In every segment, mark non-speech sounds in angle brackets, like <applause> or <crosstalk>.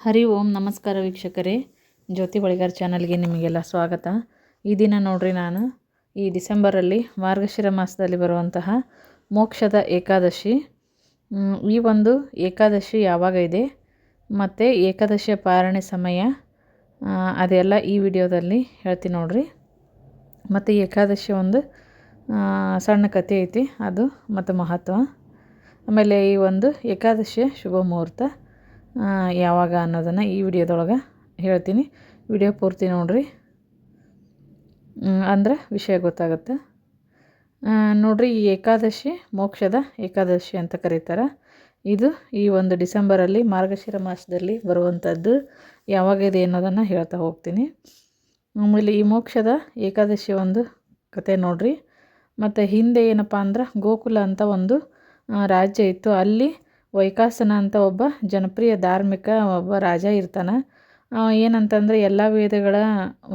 ಹರಿ ಓಂ ನಮಸ್ಕಾರ ವೀಕ್ಷಕರೇ. ಜ್ಯೋತಿ ಬಳಿಗಾರ್ ಚಾನಲ್ಗೆ ನಿಮಗೆಲ್ಲ ಸ್ವಾಗತ. ಈ ದಿನ ನೋಡ್ರಿ ನಾನು, ಈ ಡಿಸೆಂಬರಲ್ಲಿ ಮಾರ್ಗಶಿರ ಮಾಸದಲ್ಲಿ ಬರುವಂತಹ ಮೋಕ್ಷದ ಏಕಾದಶಿ. ಈ ಒಂದು ಏಕಾದಶಿ ಯಾವಾಗ ಇದೆ, ಮತ್ತು ಏಕಾದಶಿಯ ಪಾರಣೆ ಸಮಯ ಅದೆಲ್ಲ ಈ ವಿಡಿಯೋದಲ್ಲಿ ಹೇಳ್ತೀನಿ ನೋಡ್ರಿ. ಮತ್ತು ಏಕಾದಶಿ ಒಂದು ಸಣ್ಣ ಕಥೆ ಐತಿ, ಅದು ಮತ್ತು ಮಹತ್ವ. ಆಮೇಲೆ ಈ ಒಂದು ಏಕಾದಶಿಯ ಶುಭ ಮುಹೂರ್ತ. ಯಾವಾಗ ಅನ್ನೋದನ್ನು ಈ ವಿಡಿಯೋದೊಳಗೆ ಹೇಳ್ತೀನಿ. ವಿಡಿಯೋ ಪೂರ್ತಿ ನೋಡಿರಿ. ಅಂದರೆ ವಿಷಯ ಗೊತ್ತಾಗುತ್ತೆ. ನೋಡ್ರಿ, ಈ ಏಕಾದಶಿ, ಮೋಕ್ಷದ ಏಕಾದಶಿ ಅಂತ ಕರೀತಾರೆ. ಇದು ಈ ಒಂದು ಡಿಸೆಂಬರಲ್ಲಿ, ಮಾರ್ಗಶಿರ ಮಾಸದಲ್ಲಿ ಬರುವಂಥದ್ದು ಯಾವಾಗಿದೆ ಅನ್ನೋದನ್ನು ಹೇಳ್ತಾ ಹೋಗ್ತೀನಿ. ಆಮೇಲೆ ಈ ಮೋಕ್ಷದ ಏಕಾದಶಿ ಒಂದು ಕತೆ ನೋಡ್ರಿ. ಮತ್ತು ಹಿಂದೆ ಏನಪ್ಪ ಅಂದ್ರೆ ಗೋಕುಲ ಅಂತ ಒಂದು ರಾಜ್ಯ ಇತ್ತು. ಅಲ್ಲಿ ವೈಕಾಸನ ಅಂತ ಒಬ್ಬ ಜನಪ್ರಿಯ ಧಾರ್ಮಿಕ ಒಬ್ಬ ರಾಜ ಇರ್ತಾನೆ. ಏನಂತಂದರೆ ಎಲ್ಲ ವೇದಗಳ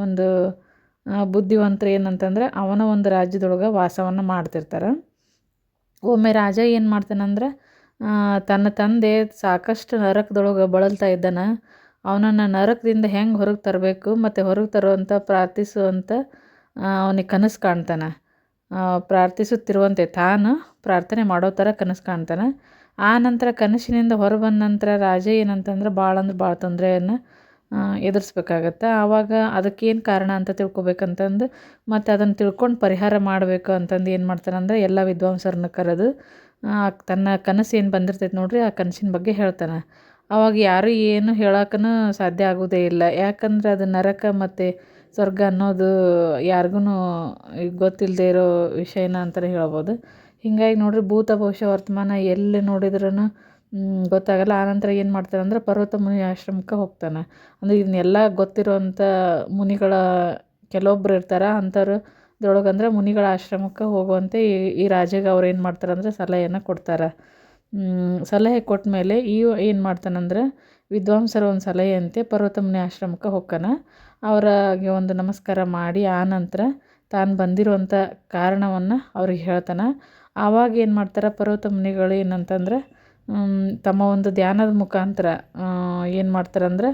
ಒಂದು ಬುದ್ಧಿವಂತರು ಏನಂತಂದ್ರೆ ಅವನ ಒಂದು ರಾಜ್ಯದೊಳಗೆ ವಾಸವನ್ನು ಮಾಡ್ತಿರ್ತಾರೆ. ಒಮ್ಮೆ ರಾಜ ಏನು ಮಾಡ್ತಾನಂದ್ರೆ ತನ್ನ ತಂದೆ ಸಾಕಷ್ಟು ನರಕದೊಳಗೆ ಬಳಲ್ತಾ ಇದ್ದಾನೆ. ಅವನನ್ನು ನರಕದಿಂದ ಹೆಂಗೆ ಹೊರಗೆ ತರಬೇಕು, ಮತ್ತು ಹೊರಗೆ ತರುವಂಥ ಪ್ರಾರ್ಥಿಸುವಂಥ ಅವನಿಗೆ ಕನಸು ಕಾಣ್ತಾನೆ. ಪ್ರಾರ್ಥಿಸುತ್ತಿರುವಂತೆ ತಾನು ಪ್ರಾರ್ಥನೆ ಮಾಡೋ ಥರ ಕನಸು ಕಾಣ್ತಾನೆ. ಆ ನಂತರ ಕನಸಿನಿಂದ ಹೊರಬಂದ ನಂತರ ರಾಜ ಏನಂತಂದ್ರೆ ಭಾಳ ಅಂದ್ರೆ ಭಾಳ ತೊಂದರೆಯನ್ನು ಎದುರಿಸ್ಬೇಕಾಗತ್ತೆ. ಆವಾಗ ಅದಕ್ಕೇನು ಕಾರಣ ಅಂತ ತಿಳ್ಕೊಬೇಕಂತಂದು ಮತ್ತು ಅದನ್ನು ತಿಳ್ಕೊಂಡು ಪರಿಹಾರ ಮಾಡಬೇಕು ಅಂತಂದು ಏನು ಮಾಡ್ತಾನಂದ್ರೆ ಎಲ್ಲ ವಿದ್ವಾಂಸರನ್ನ ಕರೆದು ತನ್ನ ಕನಸು ಏನು ಬಂದಿರ್ತೈತೆ ನೋಡ್ರಿ ಆ ಕನಸಿನ ಬಗ್ಗೆ ಹೇಳ್ತಾನೆ. ಆವಾಗ ಯಾರು ಏನು ಹೇಳಕ್ಕೂ ಸಾಧ್ಯ ಆಗೋದೇ ಇಲ್ಲ. ಯಾಕಂದ್ರೆ ಅದು ನರಕ ಮತ್ತು ಸ್ವರ್ಗ ಅನ್ನೋದು ಯಾರಿಗೂ ಗೊತ್ತಿಲ್ಲದೆ ಇರೋ ವಿಷಯನ ಅಂತಲೇ ಹೇಳ್ಬೋದು. ಹೀಗಾಗಿ ನೋಡ್ರಿ, ಭೂತ ಭವಿಷ್ಯ ವರ್ತಮಾನ ಎಲ್ಲಿ ನೋಡಿದ್ರೂ ಗೊತ್ತಾಗಲ್ಲ. ಆನಂತರ ಏನು ಮಾಡ್ತಾರೆ ಅಂದ್ರೆ ಪರ್ವತ ಮುನಿ ಆಶ್ರಮಕ್ಕೆ ಹೋಗ್ತಾನೆ. ಅಂದರೆ ಇದನ್ನೆಲ್ಲ ಗೊತ್ತಿರುವಂಥ ಮುನಿಗಳ, ಕೆಲವೊಬ್ರು ಇರ್ತಾರೆ, ಅಂಥವ್ರು ಇದ್ರೊಳಗಂದ್ರೆ ಮುನಿಗಳ ಆಶ್ರಮಕ್ಕೆ ಹೋಗುವಂತೆ ಈ ಈ ರಾಜಗೆ ಅವ್ರು ಏನು ಮಾಡ್ತಾರೆ ಅಂದರೆ ಸಲಹೆಯನ್ನು ಕೊಡ್ತಾರೆ. ಸಲಹೆ ಕೊಟ್ಟ ಮೇಲೆ ಈ ಏನು ಮಾಡ್ತಾನಂದ್ರೆ ವಿದ್ವಾಂಸರ ಒಂದು ಸಲಹೆಯಂತೆ ಪರ್ವತಮುನಿ ಆಶ್ರಮಕ್ಕೆ ಹೋಗ್ತಾನ ಅವರಿಗೆ ಒಂದು ನಮಸ್ಕಾರ ಮಾಡಿ ಆ ನಂತರ ತಾನು ಬಂದಿರುವಂಥ ಕಾರಣವನ್ನು ಅವ್ರಿಗೆ ಹೇಳ್ತಾನೆ. ಆವಾಗ ಏನು ಮಾಡ್ತಾರೆ ಪರ್ವತ ಮುನಿಗಳು ಏನಂತಂದ್ರೆ ತಮ್ಮ ಒಂದು ಧ್ಯಾನದ ಮುಖಾಂತರ ಏನು ಮಾಡ್ತಾರಂದ್ರೆ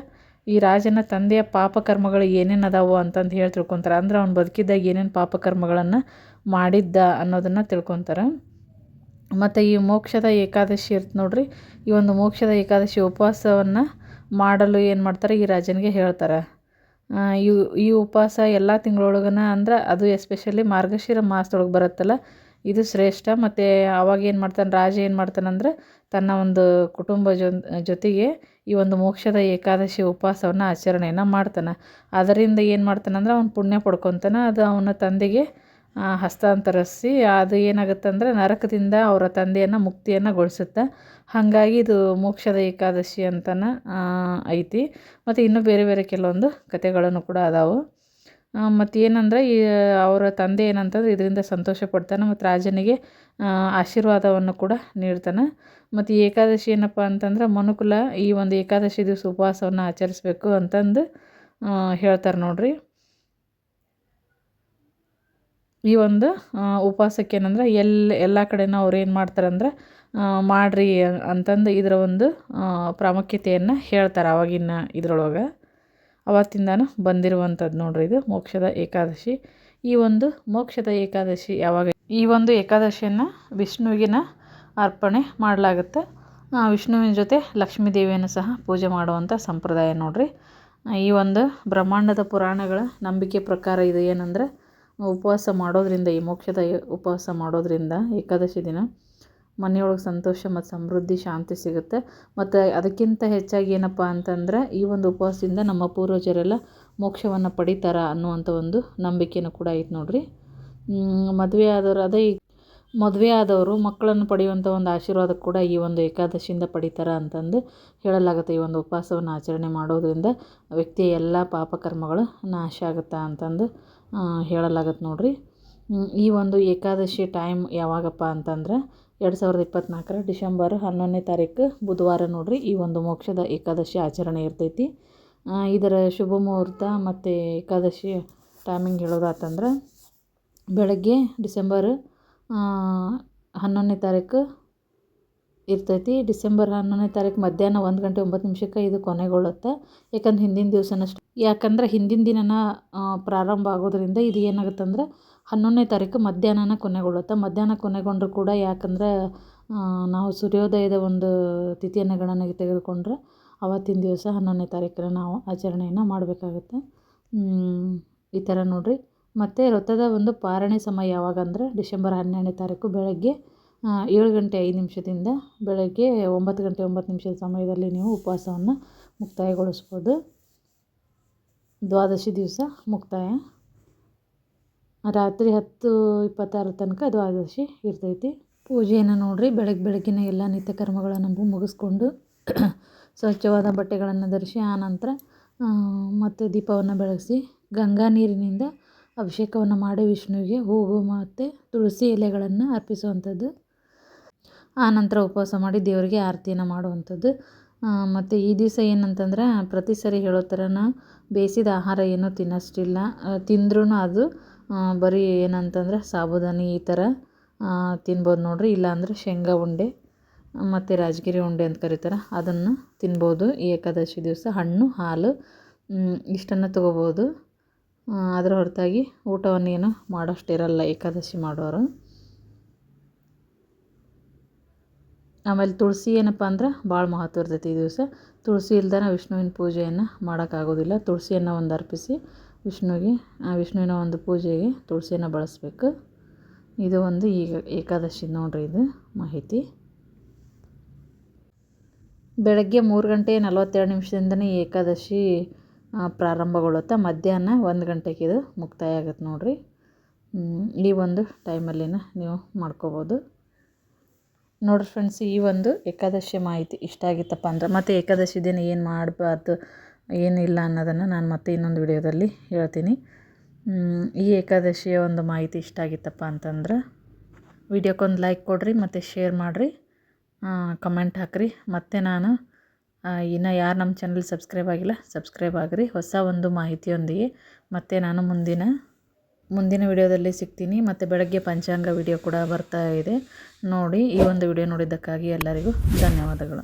ಈ ರಾಜನ ತಂದೆಯ ಪಾಪಕರ್ಮಗಳು ಏನೇನು ಅದಾವು ಅಂತಂದು ಹೇಳಿ ತಿಳ್ಕೊತಾರೆ. ಅಂದ್ರೆ ಅವ್ನು ಬದುಕಿದ್ದಾಗ ಏನೇನು ಪಾಪಕರ್ಮಗಳನ್ನು ಮಾಡಿದ್ದ ಅನ್ನೋದನ್ನು ತಿಳ್ಕೊತಾರೆ. ಮತ್ತು ಈ ಮೋಕ್ಷದ ಏಕಾದಶಿ ಇರ್ತ ನೋಡಿರಿ. ಈ ಒಂದು ಮೋಕ್ಷದ ಏಕಾದಶಿ ಉಪವಾಸವನ್ನು ಮಾಡಲು ಏನು ಮಾಡ್ತಾರೆ? ಈ ರಾಜನಿಗೆ ಹೇಳ್ತಾರೆ. ಈ ಉಪವಾಸ ಎಲ್ಲ ತಿಂಗಳೊಳಗನ ಅಂದ್ರೆ ಅದು ಎಸ್ಪೆಷಲಿ ಮಾರ್ಗಶಿರ ಮಾಸದೊಳಗೆ ಬರುತ್ತಲ್ಲ. ಇದು ಶ್ರೇಷ್ಠ. ಮತ್ತು ಅವಾಗ ಏನು ಮಾಡ್ತಾನೆ? ರಾಜ ಏನು ಮಾಡ್ತಾನಂದ್ರೆ ತನ್ನ ಒಂದು ಕುಟುಂಬ ಜೊತೆಗೆ ಈ ಒಂದು ಮೋಕ್ಷದ ಏಕಾದಶಿ ಉಪವಾಸವನ್ನು ಆಚರಣೆಯನ್ನು ಮಾಡ್ತಾನೆ. ಅದರಿಂದ ಏನು ಮಾಡ್ತಾನಂದ್ರೆ ಅವ್ನು ಪುಣ್ಯ ಪಡ್ಕೊತಾನೆ. ಅದು ಅವನ ತಂದೆಗೆ ಹಸ್ತಾಂತರಿಸಿ, ಅದು ಏನಾಗುತ್ತೆ ಅಂದರೆ ನರಕದಿಂದ ಅವರ ತಂದೆಯನ್ನು ಮುಕ್ತಿಯನ್ನು ಗೊಳಿಸುತ್ತೆ. ಹಾಗಾಗಿ ಇದು ಮೋಕ್ಷದ ಏಕಾದಶಿ ಅಂತನೇ ಐತಿ. ಮತ್ತು ಇನ್ನೂ ಬೇರೆ ಬೇರೆ ಕೆಲವೊಂದು ಕಥೆಗಳನ್ನು ಕೂಡ ಅದಾವು. ಮತ್ತು ಏನಂದ್ರೆ, ಈ, ಅವರ ತಂದೆ ಏನಂತಂದ್ರೆ ಇದರಿಂದ ಸಂತೋಷ ಪಡ್ತಾನೆ ಮತ್ತು ರಾಜನಿಗೆ ಆಶೀರ್ವಾದವನ್ನು ಕೂಡ ನೀಡ್ತಾನೆ. ಮತ್ತು ಏಕಾದಶಿ ಏನಪ್ಪ ಅಂತಂದ್ರೆ, ಮನುಕುಲ ಈ ಒಂದು ಏಕಾದಶಿ ದಿವಸ ಉಪವಾಸವನ್ನು ಆಚರಿಸ್ಬೇಕು ಅಂತಂದು ಹೇಳ್ತಾರೆ ನೋಡ್ರಿ. ಈ ಒಂದು ಉಪವಾಸಕ್ಕೆ ಏನಂದ್ರೆ ಎಲ್ಲಿ ಎಲ್ಲ ಕಡೆನೂ ಅವ್ರು ಏನು ಮಾಡ್ತಾರಂದ್ರೆ ಅಂದ್ರೆ ಮಾಡ್ರಿ ಅಂತಂದು ಇದರ ಒಂದು ಪ್ರಾಮುಖ್ಯತೆಯನ್ನು ಹೇಳ್ತಾರೆ ಆವಾಗಿನ ಇದ್ರೊಳಗೆ. ಅವತ್ತಿಂದನೂ ಬಂದಿರುವಂಥದ್ದು ನೋಡ್ರಿ ಇದು, ಮೋಕ್ಷದ ಏಕಾದಶಿ. ಈ ಒಂದು ಮೋಕ್ಷದ ಏಕಾದಶಿ ಯಾವಾಗ, ಈ ಒಂದು ಏಕಾದಶಿಯನ್ನು ವಿಷ್ಣುವಿಗಿನ ಅರ್ಪಣೆ ಮಾಡಲಾಗುತ್ತೆ. ವಿಷ್ಣುವಿನ ಜೊತೆ ಲಕ್ಷ್ಮೀ ದೇವಿಯನ್ನು ಸಹ ಪೂಜೆ ಮಾಡುವಂಥ ಸಂಪ್ರದಾಯ ನೋಡ್ರಿ. ಈ ಒಂದು ಬ್ರಹ್ಮಾಂಡದ ಪುರಾಣಗಳ ನಂಬಿಕೆ ಪ್ರಕಾರ ಇದು ಏನಂದ್ರೆ ಉಪವಾಸ ಮಾಡೋದರಿಂದ, ಈ ಮೋಕ್ಷದ ಉಪವಾಸ ಮಾಡೋದರಿಂದ ಏಕಾದಶಿ ದಿನ ಮನೆಯೊಳಗೆ ಸಂತೋಷ ಮತ್ತು ಸಮೃದ್ಧಿ, ಶಾಂತಿ ಸಿಗುತ್ತೆ. ಮತ್ತು ಅದಕ್ಕಿಂತ ಹೆಚ್ಚಾಗಿ ಏನಪ್ಪ ಅಂತಂದ್ರೆ, ಈ ಒಂದು ಉಪವಾಸದಿಂದ ನಮ್ಮ ಪೂರ್ವಜರೆಲ್ಲ ಮೋಕ್ಷವನ್ನು ಪಡಿತಾರ ಅನ್ನುವಂಥ ಒಂದು ನಂಬಿಕೆನೂ ಕೂಡ ಐತೆ ನೋಡಿರಿ. ಮದುವೆ ಆದವರು ಅದೇ ಈ ಮದುವೆ ಆದವರು ಮಕ್ಕಳನ್ನು ಪಡೆಯುವಂಥ ಒಂದು ಆಶೀರ್ವಾದ ಕೂಡ ಈ ಒಂದು ಏಕಾದಶಿಯಿಂದ ಪಡಿತಾರೆ ಅಂತಂದು ಹೇಳಲಾಗುತ್ತೆ. ಈ ಒಂದು ಉಪವಾಸವನ್ನು ಆಚರಣೆ ಮಾಡೋದರಿಂದ ವ್ಯಕ್ತಿಯ ಎಲ್ಲ ಪಾಪಕರ್ಮಗಳು ನಾಶ ಆಗುತ್ತೆ ಅಂತಂದು ಹೇಳಲಾಗತ್ತೆ ನೋಡಿರಿ. ಈ ಒಂದು ಏಕಾದಶಿ ಟೈಮ್ ಯಾವಾಗಪ್ಪ ಅಂತಂದ್ರೆ ಎರಡು ಸಾವಿರದ ಇಪ್ಪತ್ತ್ನಾಲ್ಕರ ಡಿಸೆಂಬರ್ ಹನ್ನೊಂದನೇ ತಾರೀಕು ಬುಧವಾರ ನೋಡಿರಿ ಈ ಒಂದು ಮೋಕ್ಷದ ಏಕಾದಶಿ ಆಚರಣೆ ಇರ್ತೈತಿ. ಇದರ ಶುಭ ಮುಹೂರ್ತ ಮತ್ತು ಏಕಾದಶಿ ಟೈಮಿಂಗ್ ಹೇಳೋದಾತಂದ್ರೆ ಬೆಳಗ್ಗೆ ಡಿಸೆಂಬರ್ ಹನ್ನೊಂದನೇ ತಾರೀಕು ಇರ್ತೈತಿ. ಡಿಸೆಂಬರ್ ಹನ್ನೊಂದನೇ ತಾರೀಕು ಮಧ್ಯಾಹ್ನ ಒಂದು ಗಂಟೆ ಒಂಬತ್ತು ನಿಮಿಷಕ್ಕೆ ಇದು ಕೊನೆಗೊಳ್ಳುತ್ತೆ. ಯಾಕಂದ್ರೆ ಹಿಂದಿನ ದಿವಸನಷ್ಟು. ಯಾಕಂದ್ರೆ ಹಿಂದಿನ ದಿನನ ಪ್ರಾರಂಭ ಆಗೋದ್ರಿಂದ ಇದು ಏನಾಗುತ್ತೆ ಅಂದ್ರೆ ಹನ್ನೊಂದನೇ ತಾರೀಕು ಮಧ್ಯಾಹ್ನನ ಕೊನೆಗೊಳ್ಳುತ್ತೆ. ಮಧ್ಯಾಹ್ನ ಕೊನೆಗೊಂಡ್ರೂ ಕೂಡ ಯಾಕಂದ್ರೆ ನಾವು ಸೂರ್ಯೋದಯದ ಒಂದು ತಿಥಿಯನ್ನು ಗಣನೆಗೆ ತೆಗೆದುಕೊಂಡ್ರೆ ಅವತ್ತಿನ ದಿವಸ ಹನ್ನೊಂದನೇ ತಾರೀಕನ್ನ ನಾವು ಆಚರಣೆಯನ್ನು ಮಾಡಬೇಕಾಗುತ್ತೆ. ಈ ಥರ ನೋಡಿರಿ. ಮತ್ತು ವೃತ್ತದ ಒಂದು ಪಾರಣೆ ಸಮಯ ಯಾವಾಗ ಅಂದ್ರೆ ಡಿಸೆಂಬರ್ ಹನ್ನೆರಡನೇ ತಾರೀಕು ಬೆಳಗ್ಗೆ ಏಳು ಗಂಟೆ ಐದು ನಿಮಿಷದಿಂದ ಬೆಳಗ್ಗೆ ಒಂಬತ್ತು ಗಂಟೆ ಒಂಬತ್ತು ನಿಮಿಷದ ಸಮಯದಲ್ಲಿ ನೀವು ಉಪವಾಸವನ್ನು ಮುಕ್ತಾಯಗೊಳಿಸ್ಬೋದು. ದ್ವಾದಶಿ ದಿವಸ ಮುಕ್ತಾಯ. ರಾತ್ರಿ ಹತ್ತು ಇಪ್ಪತ್ತಾರು ತನಕ ದ್ವಾದಶಿ ಇರ್ತೈತಿ. ಪೂಜೆಯನ್ನು ನೋಡಿರಿ ಬೆಳಗ್ಗೆ ಬೆಳಗ್ಗಿನ ಎಲ್ಲ ನಿತ್ಯ ಕರ್ಮಗಳನ್ನು ಮುಗಿಸ್ಕೊಂಡು <clears throat> ಸ್ವಚ್ಛವಾದ ಬಟ್ಟೆಗಳನ್ನು ಧರಿಸಿ ಆನಂತರ ಮತ್ತು ದೀಪವನ್ನು ಬೆಳಗಿಸಿ, ಗಂಗಾ ನೀರಿನಿಂದ ಅಭಿಷೇಕವನ್ನು ಮಾಡಿ ವಿಷ್ಣುವಿಗೆ. ಹೂವು ಮತ್ತು ತುಳಸಿ ಎಲೆಗಳನ್ನು ಅರ್ಪಿಸುವಂಥದ್ದು. ಆನಂತರ ಉಪವಾಸ ಮಾಡಿ ದೇವರಿಗೆ ಆರತಿಯನ್ನು ಮಾಡುವಂಥದ್ದು. ಮತ್ತು ಈ ದಿವಸ ಏನಂತಂದ್ರೆ ಪ್ರತಿ ಸರಿ ಹೇಳೋ ಥರನ ಬೇಯಿಸಿದ ಆಹಾರ ಏನೂ ತಿನ್ನೋಷ್ಟಿಲ್ಲ. ತಿಂದ್ರೂ ಅದು ಬರೀ ಏನಂತಂದ್ರೆ ಸಾಬುದಾನಿ ಈ ಥರ ತಿನ್ಬೋದು ನೋಡಿರಿ. ಇಲ್ಲಾಂದ್ರೆ ಶೇಂಗಾ ಉಂಡೆ, ಮತ್ತು ರಾಜಗಿರಿ ಉಂಡೆ ಅಂತ ಕರೀತಾರೆ. ಅದನ್ನು ತಿನ್ಬೋದು ಏಕಾದಶಿ ದಿವಸ. ಹಣ್ಣು, ಹಾಲು ಇಷ್ಟನ್ನು ತೊಗೋಬೋದು. ಅದರ ಹೊರತಾಗಿ ಊಟವನ್ನೇನು ಮಾಡೋಷ್ಟಿರಲ್ಲ ಏಕಾದಶಿ ಮಾಡೋರು. ಆಮೇಲೆ ತುಳಸಿ ಏನಪ್ಪ ಅಂದ್ರೆ ಭಾಳ ಮಹತ್ವ ಇರ್ತೈತಿ ಈ ದಿವಸ. ತುಳಸಿ ಇಲ್ದೇ ವಿಷ್ಣುವಿನ ಪೂಜೆಯನ್ನು ಮಾಡೋಕ್ಕಾಗೋದಿಲ್ಲ. ತುಳಸಿಯನ್ನು ಒಂದು ಅರ್ಪಿಸಿ ವಿಷ್ಣುವಿಗೆ, ಆ ವಿಷ್ಣುವಿನ ಒಂದು ಪೂಜೆಗೆ ತುಳಸಿಯನ್ನು ಬಳಸಬೇಕು. ಇದು ಒಂದು ಈಗ ಏಕಾದಶಿ ನೋಡ್ರಿ ಇದು ಮಾಹಿತಿ. ಬೆಳಗ್ಗೆ ಮೂರು ಗಂಟೆ ನಲವತ್ತೆರಡು ನಿಮಿಷದಿಂದನೇ ಏಕಾದಶಿ ಪ್ರಾರಂಭಗೊಳ್ಳುತ್ತೆ ಮಧ್ಯಾಹ್ನ ಒಂದು ಗಂಟೆಗೆ ಇದು ಮುಕ್ತಾಯ ಆಗುತ್ತೆ ನೋಡಿರಿ ಈ ಒಂದು ಟೈಮಲ್ಲಿನ ನೀವು ಮಾಡ್ಕೋಬೋದು. ನೋಡಿರಿ ಫ್ರೆಂಡ್ಸ್ ಈ ಒಂದು ಏಕಾದಶಿ ಮಾಹಿತಿ ಇಷ್ಟ ಆಗಿತ್ತಪ್ಪ ಅಂದ್ರೆ, ಮತ್ತು ಏಕಾದಶಿ ದಿನ ಏನು ಮಾಡಬಾರ್ದು, ಏನಿಲ್ಲ ಅನ್ನೋದನ್ನು ನಾನು ಮತ್ತೆ ಇನ್ನೊಂದು ವಿಡಿಯೋದಲ್ಲಿ ಹೇಳ್ತೀನಿ. ಈ ಏಕಾದಶಿಯ ಒಂದು ಮಾಹಿತಿ ಇಷ್ಟ ಆಗಿತ್ತಪ್ಪ ಅಂತಂದ್ರೆ, ವಿಡಿಯೋಕ್ಕೊಂದು ಲೈಕ್ ಕೊಡಿರಿ, ಮತ್ತು ಶೇರ್ ಮಾಡಿರಿ. ಕಮೆಂಟ್ ಹಾಕಿರಿ. ಮತ್ತು ನಾನು ಇನ್ನು ಯಾರು ನಮ್ಮ ಚಾನಲ್ ಸಬ್ಸ್ಕ್ರೈಬ್ ಆಗಿಲ್ಲ ಸಬ್ಸ್ಕ್ರೈಬ್ ಆಗಿರಿ. ಹೊಸ ಒಂದು ಮಾಹಿತಿಯೊಂದಿಗೆ ಮತ್ತೆ ನಾನು ಮುಂದಿನ ಮುಂದಿನ ವಿಡಿಯೋದಲ್ಲಿ ಸಿಗ್ತೀನಿ. ಮತ್ತು ಬೆಳಗ್ಗೆ ಪಂಚಾಂಗ ವಿಡಿಯೋ ಕೂಡ ಬರ್ತಾ ಇದೆ. ನೋಡಿ ಈ ಒಂದು ವಿಡಿಯೋ ನೋಡಿದ್ದಕ್ಕಾಗಿ ಎಲ್ಲರಿಗೂ ಧನ್ಯವಾದಗಳು.